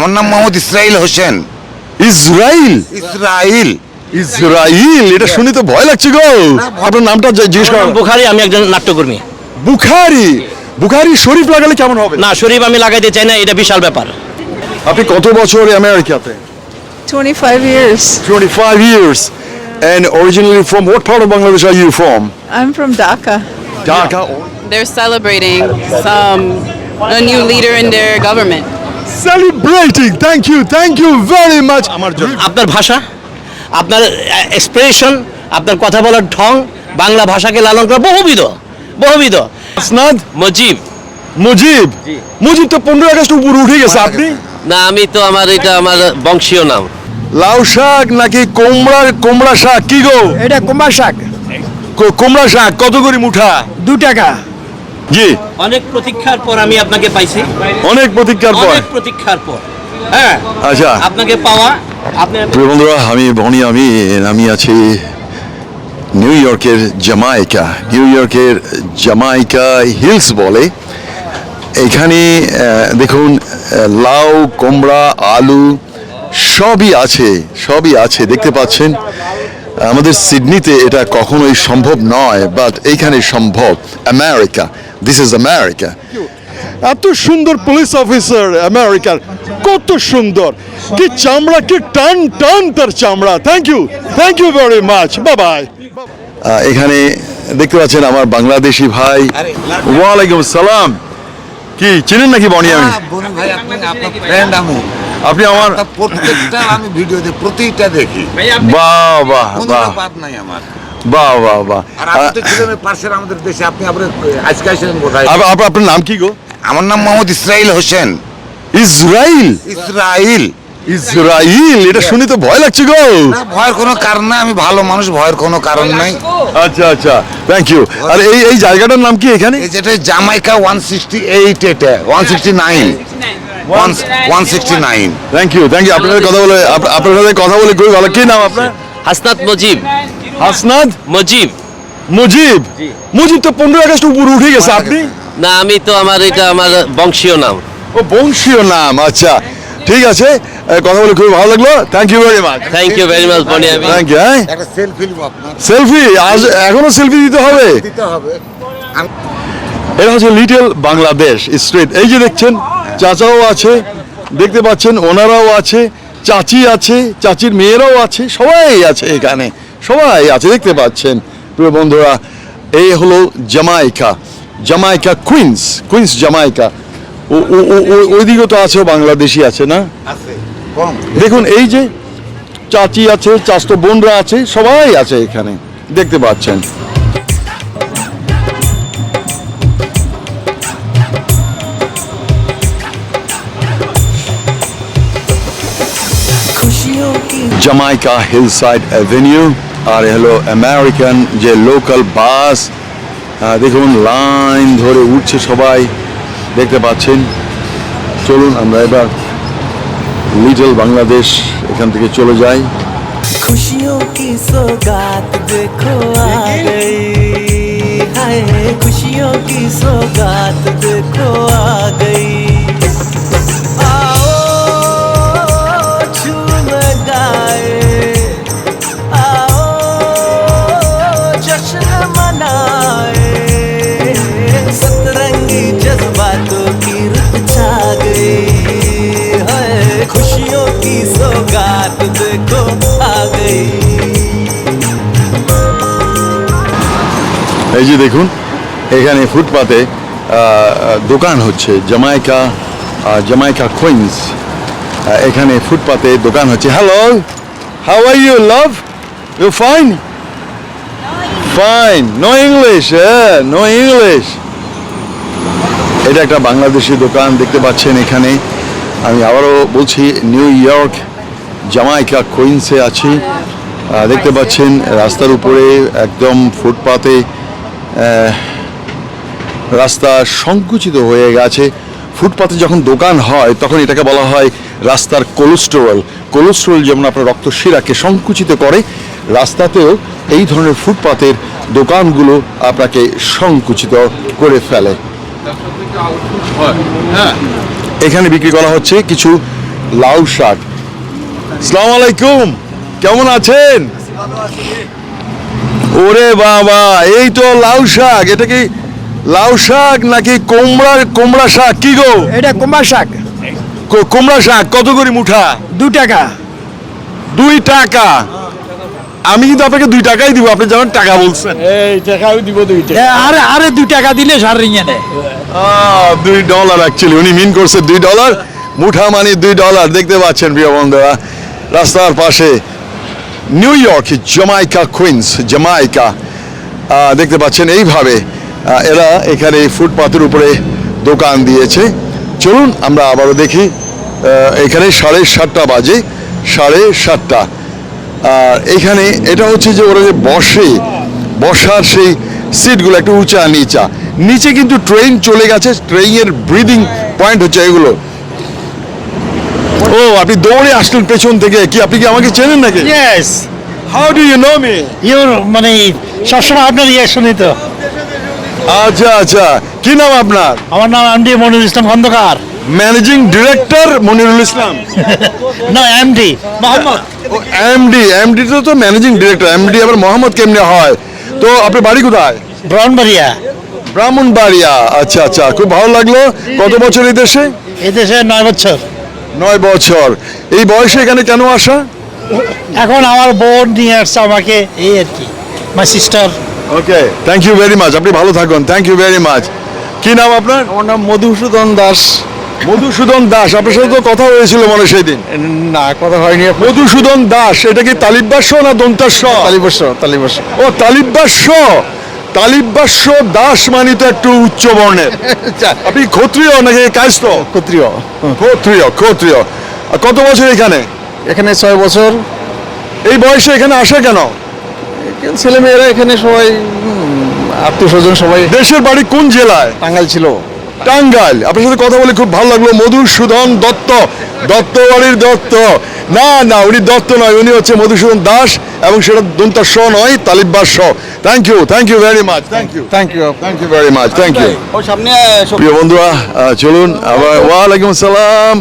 আমার নাম মোহাম্মদ ইসরাইল হোসেন। ইসরাইল? ইসরাইল। ইসরাইল? এটা শুনে তো ভয় লাগছে গো। আপনার নামটা জিজ্ঞেস করেন বুখারি আমি একজন নাট্যকর্মী। বুখারি? বুখারি শরীফ লাগালে কেমন হবে? না শরীফ আমি লাগাইতে চাই না এটা বিশাল ব্যাপার। আপনি কত বছর আমেরিকাতে? 25 years. 25 years. And originally from what part of Bangladesh are you from? I'm from Dhaka. Dhaka. They're celebrating some a new leader in their government. Celebrating. Thank you thank you very much. আমার জন্য। আপনার ভাষা আপনার expression আপনার কথা বলার ঢং বাংলা ভাষাকে লালন করা বহুবিধ বহুবিধ। আসনাদ মজিব। মুজিব? মুজিব তো পনেরো আগস্ট উপরে উঠে গেছে আপনি? না আমি তো আমার এটা আমার বংশীয় নাম। লাউ শাক নাকি কোমড়া কোমড়া শাক? কি গো? এটা কুমার শাক। কোমড়া শাক কত করে মুঠা? দু টাকা। জি। অনেক প্রতীক্ষার পর আমি আপনাকে পাইছি। অনেক প্রতীক্ষার পর? অনেক প্রতীক্ষার পর। হ্যাঁ। আচ্ছা। আপনাকে পাওয়া আপনি বন্ধুরা আমি বনি আমি আমি আছি নিউ ইয়র্কের জামাইকা নিউ ইয়র্কের জামাইকা হিলস বলে। এখানে দেখুন লাউ কুমড়া আলু সবই আছে সবই আছে দেখতে পাচ্ছেন। আমাদের সিডনিতে এটা কখনোই সম্ভব নয় বাট এইখানে সম্ভব। আমেরিকা দিস ইজ আমেরিকা এত সুন্দর পুলিশ অফিসার আমেরিকার কত সুন্দর। কি চামড়া কি টান টান তার চামড়া। Thank you thank you very much bye এখানে দেখতে পাচ্ছেন আমার বাংলাদেশি ভাই। ওয়ালাইকুম সালাম। কি চিনেন নাকি বনি আমি? ভাই আপনি আমার প্রত্যেকটা আমি ভিডিওতে প্রতিটা দেখি। বাহ বাহ বাহ। বাদ নাই আমার। বাহ বাহ বাহ। আর আপনি তো ছিলেন ওই আমাদের দেশে আপনি আপনার আজকে আসলেন কোথায়? আপ- আপ- আপনার নাম কি গো? আমার নাম মোহাম্মদ ইসরাইল হোসেন। ইসরাইল? ইসরাইল। ইসরাইল? এটা শুনে তো ভয় লাগছে গো। ভয়ের কোনো কারণ নাই আমি ভালো মানুষ ভয়ের কোনো কারণ নাই। আচ্ছা আচ্ছা থ্যাংক ইউ আর এই এই জায়গাটার নাম কি এখানে? যেটা জামাইকা ওয়ান সিক্সটি এইট এটা one sixty nine one sixty nine thank you thank you আপনার সাথে কথা বলে আপনার সাথে কথা বলে খুবই ভালো। কি নাম আপনার? হাসনাত মজিব। হাসনাদ মজিব। মুজিব? মুজিব তো পনেরো আগস্ট উপরে উঠে গেছে আপনি? না আমি তো আমার এটা আমার বংশীয় নাম। ও বংশীয় নাম আচ্ছা। ঠিক আছে কথা বলে খুবই ভালো লাগল। Thank you very much thank you very much Bonny আমি থ্যাংক ইউ হ্যাঁ? একটা সেলফি নিব আপনার। সেলফি আজ এখনও সেলফি দিতে হবে? দিতে হবে। এটা হচ্ছে লিটল বাংলাদেশ স্ট্রিট। এই যে দেখছেন চাচাও আছে দেখতে পাচ্ছেন ওনারাও আছে চাচি আছে চাচির মেয়েরাও আছে সবাই আছে এখানে সবাই আছে দেখতে পাচ্ছেন। প্রিয় বন্ধুরা এই হলো Jamaica Jamaica Queens Queens Jamaica ওইদিকে তো আছে বাংলাদেশি আছে না? দেখুন এই যে চাচি আছে চাস্তো বোনরা আছে সবাই আছে এখানে দেখতে পাচ্ছেন। জামাইকা হিল সাইড অ্যাভিনিউ আর হলো আমেরিকান যে লোকাল বাস দেখুন লাইন ধরে উঠছে সবাই, দেখতে পাচ্ছেন। চলুন আমরা এবার লিটল বাংলাদেশ এখান থেকে চলে যাই। খুশিও কি সোগাত দেখো আ গই হায় খুশিও কি সোগাত দেখো আ গই এই যে দেখুন, এখানে ফুটপাতে দোকান হচ্ছে, জামাইকা জামাইকা কুইন্স এখানে ফুটপাতে দোকান হচ্ছে। Hello how are you love you fine fine no English হ্যাঁ নো ইংলিশ এটা একটা বাংলাদেশি দোকান, দেখতে পাচ্ছেন এখানে। আমি আবারও বলছি নিউ ইয়র্ক জামাইকা কুইন্সে আছি। দেখতে পাচ্ছেন, রাস্তার উপরে একদম ফুটপাতে রাস্তা সংকুচিত হয়ে গেছে। ফুটপাতে যখন দোকান হয়, তখন এটাকে বলা হয় রাস্তার কোলেস্টেরল কোলেস্টেরল যেমন আপনার রক্ত শিরাকে সংকুচিত করে, রাস্তাতেও এই ধরনের ফুটপাতের দোকানগুলো আপনাকে সংকুচিত করে ফেলে। এখানে বিক্রি করা হচ্ছে কিছু লাউ শাক। সালাম আলাইকুম। কেমন আছেন? ওরে বাবা এই তো লাউ শাক। এটা কি লাউ শাক নাকি কোমড়া কোমড়া শাক? কি গো? এটা কুমার শাক। কুমড়া শাক কত করে মুঠা? দু টাকা। দুই টাকা। আমি কিন্তু আপনাকে দুই টাকাই দিব আপনি যেমন টাকা বলছেন। এই টাকা আমি দিব দুই টাকা। আরে আরে দুই টাকা দিলে সার রিঙে নেয় আহ, দুই ডলার অ্যাকচুয়ালি উনি মিন করছে দুই ডলার মুঠা মানে দুই ডলার দেখতে পাচ্ছেন প্রিয় বন্ধুরা। রাস্তার পাশে New York Jamaica Queens Jamaica দেখতে পাচ্ছেন এইভাবে এরা এখানে ফুটপাথের উপরে দোকান দিয়েছে। চলুন আমরা আবারও দেখি এখানে সাড়ে সাতটা বাজে, সাড়ে সাতটা। আর এখানে এটা হচ্ছে যে ওরা যে বসে, বসার সেই সিটগুলো একটু উঁচা নিচা নিচে কিন্তু ট্রেন চলে গেছে, ট্রেনের ব্রিদিং পয়েন্ট হচ্ছে এগুলো। ও আপনি দৌড়ে আসলেন পেছন থেকে। কি আপনি কি আমাকে চেনেন নাকি? Yes how do you know me your মানে সবসময় আপনার ইয়ে শুনি তো। আচ্ছা আচ্ছা। কি নাম আপনার? আমার নাম MD Monirul Islam Khondokar. Managing director Monirul Islam. না এমডি। মোহাম্মদ। ও এমডি। এমডি তো তো ম্যানেজিং ডিরেক্টর এমডি আবার মোহাম্মদ কেমনে হয়? তো আপনার বাড়ি কোথায়? ব্রাউনবাড়িয়া ব্রাহ্মণবাড়িয়া। আচ্ছা আচ্ছা। খুব ভালো লাগল। কত বছর এই দেশে? এই দেশে নয় বছর। নয় বছর। এই বয়সে এখানে কেন আসা? এখন আমার বোন নিয়ে আসছে আমাকে এই আর কি my sister okay thank you very much আপনি ভালো থাকুন থ্যাংক ইউ ভেরি মাচ কি নাম আপনার? আমার নাম মধুসূদন দাস। মধুসূদন দাস আপনার সাথে তো কথা হয়েছিল মনে সেই দিন না কথা হয়নি। মধুসূদন দাস এটা কি তালিবাস্য না দন্তাস্য তালিবর্ষ তালিবর্ষ ও তালিবাস্য তালিবাস্য দাস মানে তো একটু উচ্চ বর্ণের। আপনি ক্ষত্রিয় নাকি কায়স্থ? ক্ষত্রিয়। ক্ষত্রিয় ক্ষত্রিয়। আর কত বছর এখানে? এখানে ছয় বছর। এই বয়সে এখানে আসা কেন? ছেলে মেয়েরা এখানে সবাই আত্মীয় স্বজন সবাই। দেশের বাড়ি কোন জেলায়? টাঙ্গাইল ছিল। টাঙ্গাইল। আপনার সাথে কথা বলে খুব ভালো লাগল। মধুসূদন দত্ত দত্ত বাড়ির দত্ত। না না উনি দত্ত নয় উনি হচ্ছে মধুসূদন দাস এবং সেটা দন্তার স নয় তালিব্বার স thank you thank you very much thank you thank you thank you very much thank you ও সামনে প্রিয় বন্ধুরা চলুন আবার ওয়ালাইকুম আসসালাম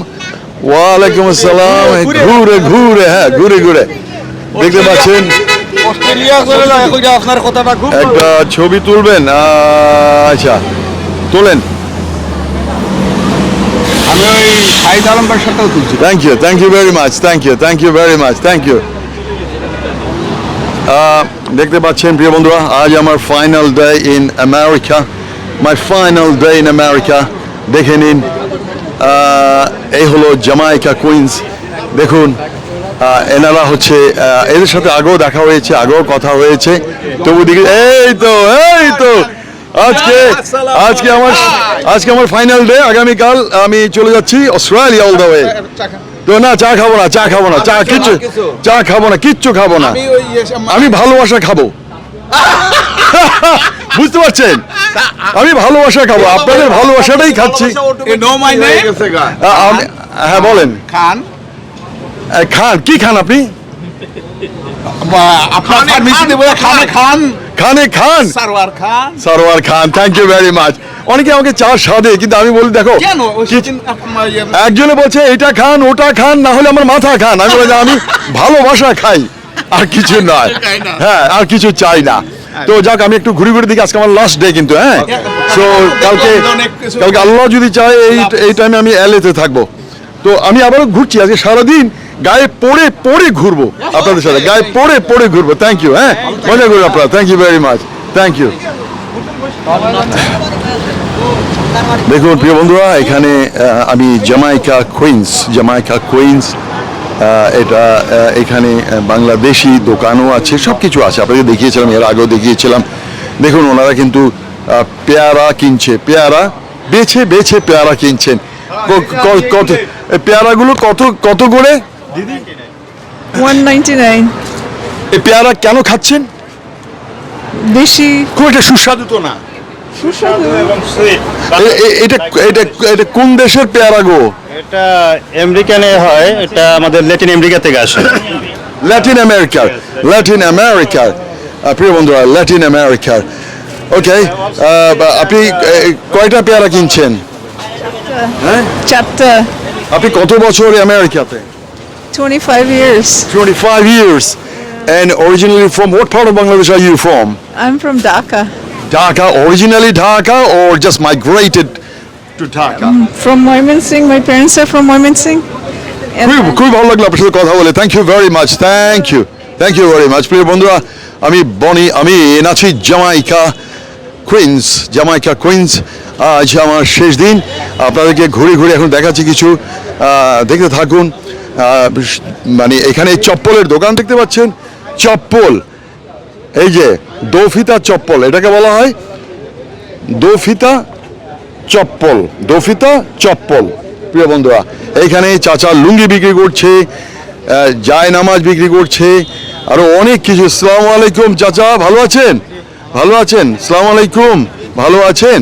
ওয়ালাইকুম আসসালাম ঘুরে ঘুরে হ্যাঁ ঘুরে ঘুরে দেখতে পাচ্ছেন? অস্ট্রেলিয়া করে না এখন যে আপনার কথাটা খুব একটা ছবি তুলবেন আচ্ছা তোলেন। আমি ওই সাইদ আলমবার সাথেও তুলছি thank you thank you very much thank you thank you very much thank you দেখতে পাচ্ছেন, প্রিয় বন্ধুরা, আজ আমার final day in America my final day in America দেখে নিন এই হলো জামাইকা কুইন্স দেখুন এনারা হচ্ছে এদের সাথে আগেও দেখা হয়েছে, আগেও কথা হয়েছে। তবু দিকে এই তো এই তো। আজকে আজকে আমার আজকে আমার ফাইনাল ডে আগামীকাল আমি চলে যাচ্ছি অস্ট্রেলিয়া অল দ্য ওয়ে তো না চা খাব না চা খাব না চা কিচ্ছু চা খাব না কিচ্ছু খাব না। আমি ভালোবাসা খাব। বুঝতে পারছেন? আমি ভালোবাসা খাব আপনাদের ভালোবাসাটাই খাচ্ছি। নো মাই নেম হ্যাঁ বলেন। খান? খান কি খান আপনি? আপনার খানে খান। খানে Khan. Sarwar Khan. Sarwar Khan thank you very much অনেকে আমাকে চা সাদে কিন্তু আমি বলি দেখো ইয়ে- একজনে বলছে এটা খান ওটা খান না হলে আমার মাথা খান। আমি বলে আমি ভালোবাসা খাই আর কিছু নয়। হ্যাঁ আর কিছু চাই না। তো যাক আমি একটু ঘুরে ঘুরে দিকে আজকে আমার লাস্ট ডে কিন্তু হ্যাঁ? তো কালকে কালকে আল্লাহ যদি চায় এই এই টাইমে আমি এলেতে থাকব। তো আমি আবারও ঘুরছি আজকে সারাদিন গায়ে পড়ে পড়ে ঘুরবো আপনাদের সাথে। গায়ে পড়ে পড়ে ঘুরবো। থ্যাংক ইউ হ্যাঁ? মজা করব আপনারা। Thank you very much thank you দেখুন, প্রিয় বন্ধুরা, এখানে আমি জামাইকা কুইন্স জামাইকা কুইন্স এটা এখানে বাংলাদেশি দোকানও আছে। সব কিছু আছে। আপনাকে দেখিয়েছিলাম, এর আগেও দেখিয়েছিলাম। দেখুন, ওনারা কিন্তু পেয়ারা কিনছে। পেয়ারা বেছে বেছে পেয়ারা কিনছেন। কত পেয়ারাগুলো কত কত করে? 199 এই পেয়ারা কেন খাচ্ছেন? দেশি খুব একটা সুস্বাদু তো না। সুস্বাদু। এটা এটা এটা কোন দেশের পেয়ারা গো? এটা আমেরিকানে হয় এটা আমাদের ল্যাটিন আমেরিকা থেকে আসে। ল্যাটিন আমেরিকার ল্যাটিন আমেরিকার। প্রিয় বন্ধুরা ল্যাটিন আমেরিকার। ওকে আপনি কয়টা পেয়ারা কিনছেন? হ্যাঁ? চারটা আপনি কত বছর আমেরিকাতে? 25 years. 25 years and originally from what part of Bangladesh are you from I'm from Dhaka. Dhaka originally Dhaka or just migrated to Dhaka Um, From Moimansingh. My parents are from. And খুবই খুবই ভালো লাগল আপনার সাথে কথা বলে thank you very much thank you thank you very much প্রিয় বন্ধুরা আমি বনি আমি নাচি জামাইকা কুইন্স জামাইকা কুইন্স আজ আমার শেষ দিন আপনাদেরকে ঘুরে ঘুরে এখন দেখাচ্ছি কিছু দেখতে থাকুন মানে এখানে চপ্পলের দোকান দেখতে পাচ্ছেন? চপ্পল। এই যে দোফিতা চপ্পল এটাকে বলা হয় দোফিতা চপ্পল দোফিতা চপ্পল। প্রিয় বন্ধুরা এইখানে চাচা লুঙ্গি বিক্রি করছে জায় নামাজ বিক্রি করছে আরও অনেক কিছু। সালাম আলাইকুম চাচা ভালো আছেন? ভালো আছেন? সালাম আলাইকুম ভালো আছেন?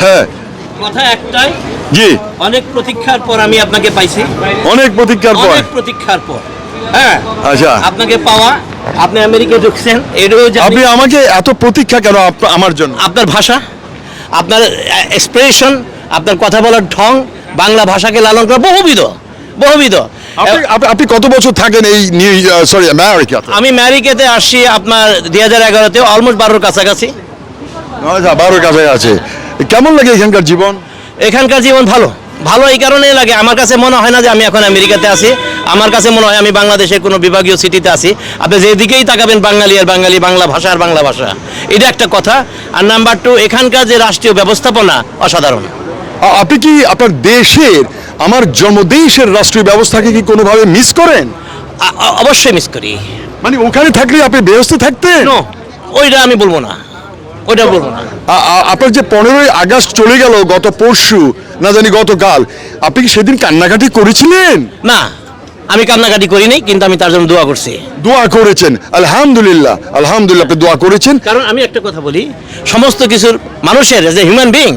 হ্যাঁ কথা একটাই জি। অনেক প্রতীক্ষার পর আমি আপনাকে পাইছি। অনেক প্রতীক্ষার পর। অনেক প্রতীক্ষার পর। হ্যাঁ আচ্ছা। আপনাকে পাওয়া আপনি আমেরিকা ঢুকছেন এটাও। আপনি আমাকে এত প্রতীক্ষা কেন আমার জন্য? আপনার ভাষা আপনার এক্সপ্রেশন আপনার কথা বলার ঢং বাংলা ভাষাকে লালন করা বহুবিধ বহুবিধ। আপনি কত বছর থাকেন এই নিউ সরি আমেরিকাতে? আমি আমেরিকাতে আসছি আপনার দুই হাজার এগারোতে অলমোস্ট বারোর কাছাকাছি। আচ্ছা বারোর কাছে আছে কেমন লাগে এখানকার জীবন? এখানকার জীবন ভালো। ভালো এই কারণেই লাগে। আমার কাছে মনে হয় না যে আমি এখন আমেরিকাতে আছি। আমার কাছে মনে হয় আমি বাংলাদেশের কোনো বিভাগীয় সিটিতে আছি। আপনি যেদিকেই তাকাবেন বাঙালি আর বাঙালি বাংলা ভাষা আর বাংলা ভাষা। এটা একটা কথা। আর নাম্বার টু এখানকার যে রাষ্ট্রীয় ব্যবস্থাপনা অসাধারণ। আপনি কি আপনার দেশের আমার জন্মদেশের রাষ্ট্রীয় ব্যবস্থাকে কি কোনোভাবে মিস করেন? অবশ্যই মিস করি। মানে ওখানে থাকলে আপনি ব্যস্ত থাকতেন? ওইটা আমি বলব না। ওইটা বলব না। আপনার যে পনেরোই আগস্ট চলে গেল গত পরশু না জানি গতকাল আপনি কি সেদিন কান্নাকাটি করেছিলেন? না আমি কান্নাকাটি করি নাই কিন্তু আমি তার জন্য দোয়া করছি। দোয়া করেছেন আলহামদুলিল্লাহ আলহামদুলিল্লাহ আপনি দোয়া করেছেন। কারণ আমি একটা কথা বলি সমস্ত কিছুর মানুষের যে হিউম্যান বিং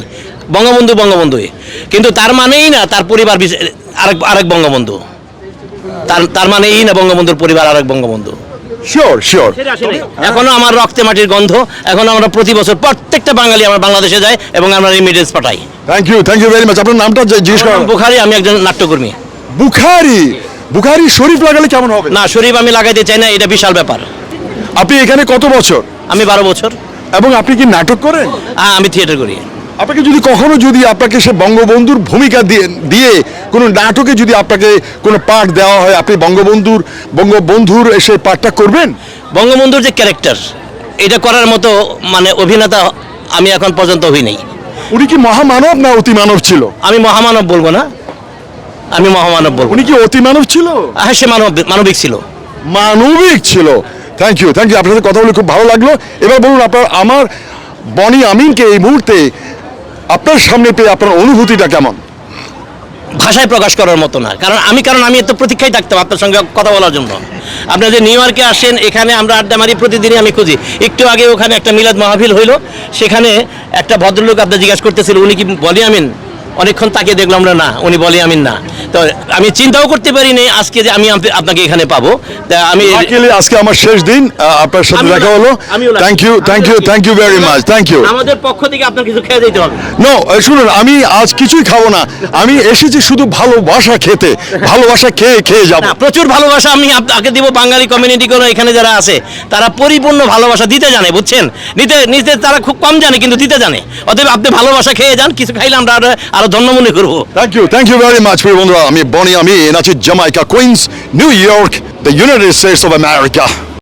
বঙ্গবন্ধু বঙ্গবন্ধুই। কিন্তু তার মানেই না তার পরিবার আরেক আরেক বঙ্গবন্ধু। তার তার মানেই না বঙ্গবন্ধুর পরিবার আরেক বঙ্গবন্ধু। শিওর শিওর এখনও আমার রক্তে মাটির গন্ধ। এখন আমরা প্রতি বছর প্রত্যেকটা বাঙালি আমরা বাংলাদেশে যাই এবং আমরা রিমিডিয়েন্স পাঠাই। Thank you thank you very much আপনার নামটা জিজ্ঞেস আমার বুখারি আমি একজন নাট্যকর্মী। বুখারি? বুখারি শরীফ লাগালে কেমন হবে? না শরীফ আমি লাগাইতে চাই না এটা বিশাল ব্যাপার। আপনি এখানে কত বছর? আমি বারো বছর। এবং আপনি কি নাটক করেন? আমি থিয়েটার করি। আপনাকে যদি কখনো যদি আপনাকে সে বঙ্গবন্ধুর ভূমিকা দিয়ে দিয়ে কোনো নাটকে যদি আপনাকে কোনো পাঠ দেওয়া হয় আপনি বঙ্গবন্ধুর বঙ্গবন্ধুর এসে পাঠটা করবেন? বঙ্গবন্ধুর যে ক্যারেক্টার এটা করার মতো মানে অভিনেতা আমি এখন পর্যন্ত হই নাই। উনি কি মহামানব না অতিমানব ছিল? আমি মহামানব বলব না। আমি মহামানব বলব। উনি কি অতিমানব ছিল? হ্যাঁ সে মানব মানবিক ছিল। মানবিক ছিল। থ্যাংক ইউ থ্যাংক ইউ আপনার সাথে কথা বলে খুব ভালো লাগল। এবার বলুন আপনার আমার বনি আমিনকে এই মুহূর্তে আপনার সামনে পেয়ে আপনার অনুভূতিটা কেমন? ভাষায় প্রকাশ করার মতো না। কারণ আমি কারণ আমি এত প্রতীক্ষায় থাকতাম আপনার সঙ্গে কথা বলার জন্য। আপনারা যে নিউ ইয়র্কে আসেন, এখানে আমরা আড্ডা মারি, প্রতিদিনই আমি খুঁজি। একটু আগে ওখানে একটা মিলাদ মাহফিল হইল। সেখানে একটা ভদ্রলোক আপনার জিজ্ঞাসা করতেছিল, উনি কি বলি আমিন? অনেকক্ষণ তাকিয়ে দেখলাম আমরা না উনি বলি আমিন না। তো আমি চিন্তাও করতে পারিনি আজকে যে আমি আপনাকে এখানে পাবো। তা আমি আজকে আমার শেষ দিন আপনার সাথে দেখা হলো। Thank you thank you thank you very much thank you আমাদের পক্ষ থেকে আপনার কিছু খেয়ে দিতে হবে। নো শুনুন আমি আজ কিছুই খাব না। আমি এসেছি শুধু ভালোবাসা খেতে। ভালোবাসা খেয়ে খেয়ে যাব। প্রচুর ভালোবাসা আমি আপনাকে দিব বাঙালি কমিউনিটি কোনো এখানে যারা আছে। তারা পরিপূর্ণ ভালোবাসা দিতে জানে বুঝছেন? নিতে নিতে তারা খুব কম জানে কিন্তু দিতে জানে। অতএব আপনি ভালোবাসা খেয়ে যান কিছু খাইলে আমরা আরও ধন্য মনে করব। Thank you thank you very much প্রিয় বন্ধুরা। আমি বনি, আমি আছি Jamaica Queens New York the United States of America